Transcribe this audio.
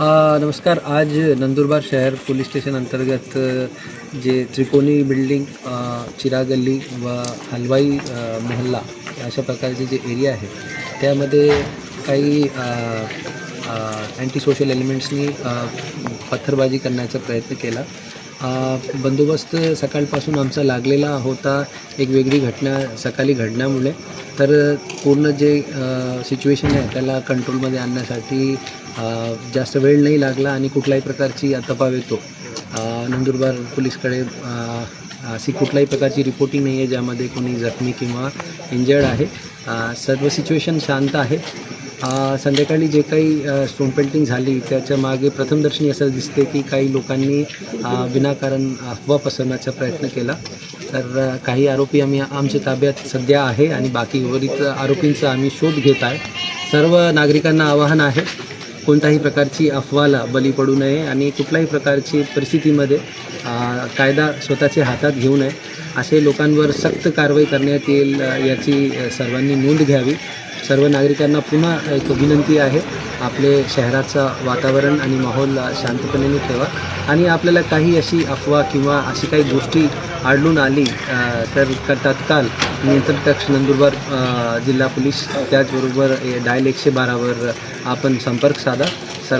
नमस्कार. आज नंदुरबार शहर पोलीस स्टेशन अंतर्गत जे त्रिकोणी बिल्डिंग चिरागल्ली व हलवाई मोहल्ला अशा प्रकारचे जे एरिया आहे त्यामध्ये काही अँटी सोशल एलिमेंट्सनी पत्थरबाजी करण्याचा प्रयत्न केला. बंदोबस्त सकाळपासून आमचा लागलेला होता एक वेगळी घटना सकाळी घडल्यामुळे तर पूर्ण जे सिच्युएशन आहे त्याला कंट्रोलमध्ये आणण्यासाठी जास्त वेळ नाही लागला आणि कुठल्याही प्रकारची तपाव येतो. नंदुरबार पोलीसकडे अशी कुठल्याही प्रकारची रिपोर्टिंग नाही आहे ज्यामध्ये कोणी जखमी किंवा इंजर्ड आहे. सर्व सिच्युएशन शांत आहे. संध्याकाळी जे काही स्टोन पेंटिंग झाली त्याच्यामागे प्रथमदर्शनी असं दिसते की काही लोकांनी विनाकारण अफवा पसरण्याचा प्रयत्न केला. तर काही आरोपी आम्ही आमच्या ताब्यात सध्या आहे आणि बाकी उर्वरित आरोपींचा आम्ही शोध घेत आहे. सर्व नागरिकांना आवाहन आहे कोणत्याही प्रकारची अफवाला बली पडू नये आणि कुठल्याही प्रकारची परिस्थितीमध्ये कायदा स्वतःच्या हातात घेऊ नये. असे लोकांवर सक्त कारवाई करण्यात येईल याची सर्वांनी नोंद घ्यावी. सर्व नागरिकांना पुन्हा एक विनंती आहे आपले शहराचं वातावरण आणि माहोल शांतपणे ठेवा. आणि आपल्याला काही अशी अफवा किंवा अशी काही गोष्टी आढळून आली तर क- तत्काळ नियंत्रण कक्ष नंदुरबार जिल्हा पोलीस त्याचबरोबर डायल एकशे बारावर आपण संपर्क साधा. सर्व